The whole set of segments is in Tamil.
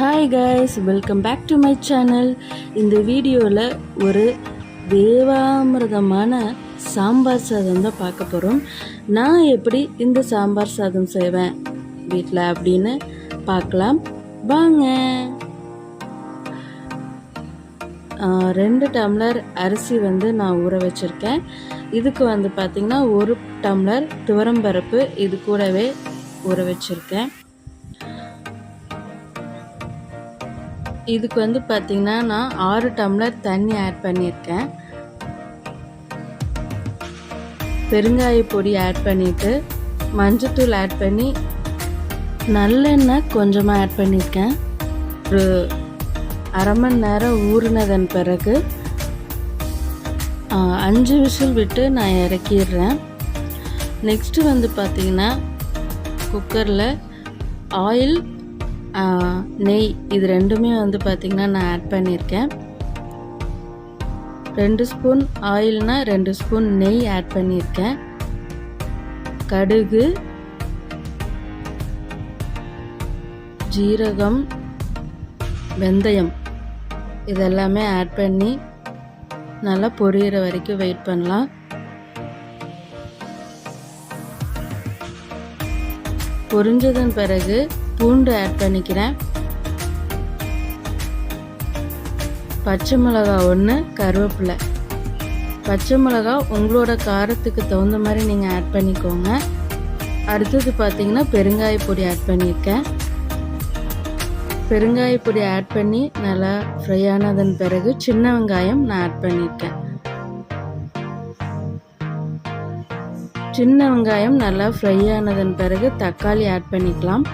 Hi guys welcome back to my channel இந்த வீடியோவில் ஒரு தேவாமிரதமான சாம்பார் சாதம் தான் பார்க்க போகிறோம் நான் எப்படி இந்த சாம்பார் சாதம் செய்வேன்? வீட்டில் அப்படின்னு பார்க்கலாம். வாங்க. ரெண்டு டம்ளர் அரிசி வந்து நான் ஊற வச்சுருக்கேன். இதுக்கு வந்து பார்த்திங்கன்னா ஒரு டம்ளர் துவரம்பருப்பு இது கூடவே ஊற வச்சுருக்கேன். இதுக்கு வந்து பார்த்திங்கன்னா நான் ஆறு டம்ளர் தண்ணி ஆட் பண்ணியிருக்கேன். பெருங்காய பொடி ஆட் பண்ணிவிட்டு மஞ்சத்தூள் ஆட் பண்ணி நல்லெண்ணெய் கொஞ்சமாக ஆட் பண்ணியிருக்கேன். ஒரு அரை மணி நேரம் ஊறினதன் பிறகு அஞ்சு விசில் விட்டு நான் இறக்கிடுறேன். நெக்ஸ்ட்டு வந்து பார்த்திங்கன்னா குக்கரில் ஆயில் நெய் இது ரெண்டுமே வந்து பார்த்திங்கன்னா நான் ஆட் பண்ணியிருக்கேன். ரெண்டு ஸ்பூன் ஆயில்னா ரெண்டு ஸ்பூன் நெய் ஆட் பண்ணியிருக்கேன். கடுகு ஜீரகம் வெந்தயம் இதெல்லாமே ஆட் பண்ணி நல்லா பொரியிற வரைக்கும் வெயிட் பண்ணலாம். பொரிஞ்சதன் பிறகு பூண்டு ஆட் பண்ணிக்கிறேன். பச்சை மிளகா ஒன்று கருவேப்பிலை. பச்சை மிளகா உங்களோட காரத்துக்கு தகுந்த மாதிரி நீங்கள் ஆட் பண்ணிக்கோங்க. அடுத்தது பார்த்தீங்கன்னா பெருங்காய பொடி ஆட் பண்ணியிருக்கேன். பெருங்காய பொடி ஆட் பண்ணி நல்லா ஃப்ரை ஆனதன் பிறகு சின்ன வெங்காயம் நான் ஆட் பண்ணியிருக்கேன். சின்ன வெங்காயம் நல்லா ஃப்ரை ஆனதன் பிறகு தக்காளி ஆட் பண்ணிக்கலாம்.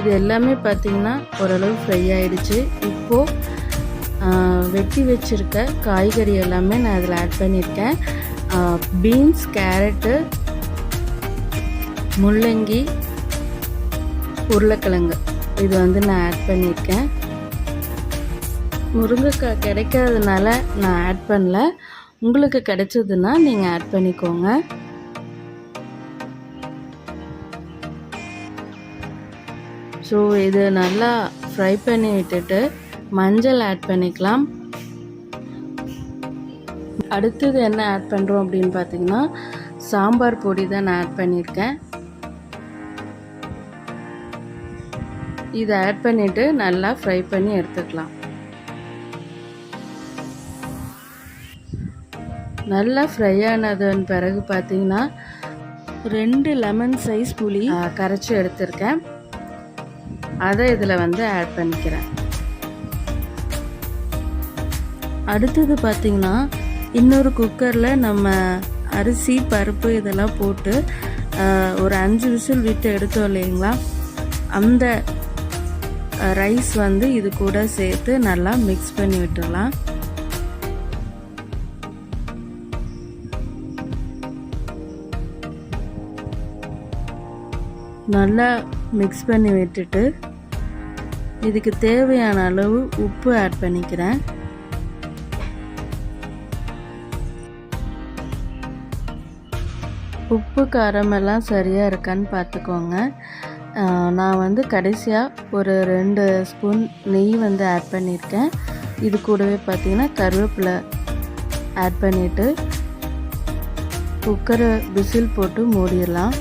இது எல்லாமே பார்த்திங்கன்னா ஓரளவு ஃப்ரை ஆகிடுச்சு இப்போது வெட்டி வச்சிருக்க காய்கறி எல்லாமே நான் அதில் ஆட் பண்ணியிருக்கேன் பீன்ஸ் கேரட்டு முள்ளங்கி உருளைக்கிழங்கு. இது வந்து நான் ஆட் பண்ணியிருக்கேன் முருங்கைக்காய் கிடைக்காதனால நான் ஆட் பண்ணல. உங்களுக்கு கிடைச்சதுன்னா நீங்கள் ஆட் பண்ணிக்கோங்க. ஸோ இது நல்லா ஃப்ரை பண்ணி விட்டுட்டு மஞ்சள் ஆட் பண்ணிக்கலாம். அடுத்தது என்ன ஆட் பண்ணுறோம் அப்படின்னு பார்த்தீங்கன்னா சாம்பார் பொடி தான் நான் ஆட் பண்ணியிருக்கேன் இதை ஆட் பண்ணிவிட்டு நல்லா ஃப்ரை பண்ணி எடுத்துக்கலாம். நல்லா ஃப்ரை ஆனதன் பிறகு பார்த்தீங்கன்னா ரெண்டு லெமன் சைஸ் புளி கரைச்சி எடுத்திருக்கேன். அதை இதில் வந்து ஆட் பண்ணிக்கிறேன். அடுத்தது பார்த்தீங்கன்னா இன்னொரு குக்கரில் நம்ம அரிசி பருப்பு இதெல்லாம் போட்டு ஒரு அஞ்சு விசில் விட்டு எடுத்தோம் இல்லைங்களா? அந்த ரைஸ் வந்து இது கூட சேர்த்து நல்லா மிக்ஸ் பண்ணி விட்டுடலாம். நல்லா மிக்ஸ் பண்ணி விட்டுட்டு இதுக்கு தேவையான அளவு உப்பு ஆட் பண்ணிக்கிறேன். உப்பு காரமெல்லாம் சரியாக இருக்கான்னு பார்த்துக்கோங்க நான் வந்து கடைசியாக ஒரு ரெண்டு ஸ்பூன் நெய் வந்து ஆட் பண்ணியிருக்கேன் இது கூடவே பார்த்தீங்கன்னா கருவேப்பிலை ஆட் பண்ணிவிட்டு குக்கரை விசில் போட்டு மூடிடலாம்.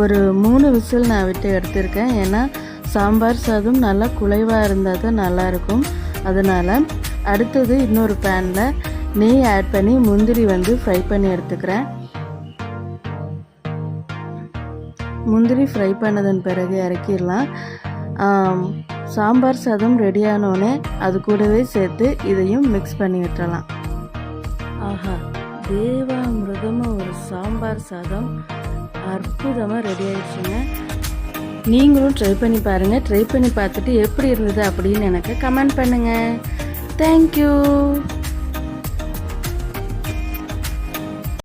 ஒரு மூணு விசில் நான் விட்டு எடுத்திருக்கேன். ஏன்னா சாம்பார் சாதம் நல்லா குலைவாக இருந்தால் தான் நல்லாயிருக்கும் அதனால் அடுத்தது இன்னொரு பேனில் நெய் ஆட் பண்ணி முந்திரி வந்து ஃப்ரை பண்ணி எடுத்துக்கிறேன். முந்திரி ஃப்ரை பண்ணதன் பிறகு இறக்கிடலாம். சாம்பார் சாதம் ரெடியானோடனே அது கூடவே சேர்த்து இதையும் மிக்ஸ் பண்ணி விட்டுறலாம். ஆஹா தேவா மிருகமாக ஒரு சாம்பார் சாதம் அற்புதமாக ரெடி ஆயிடுச்சுங்க. நீங்களும் ட்ரை பண்ணி பாருங்கள் ட்ரை பண்ணி பார்த்துட்டு எப்படி இருந்தது அப்படின்னு எனக்கு கமெண்ட் பண்ணுங்கள் தேங்க்யூ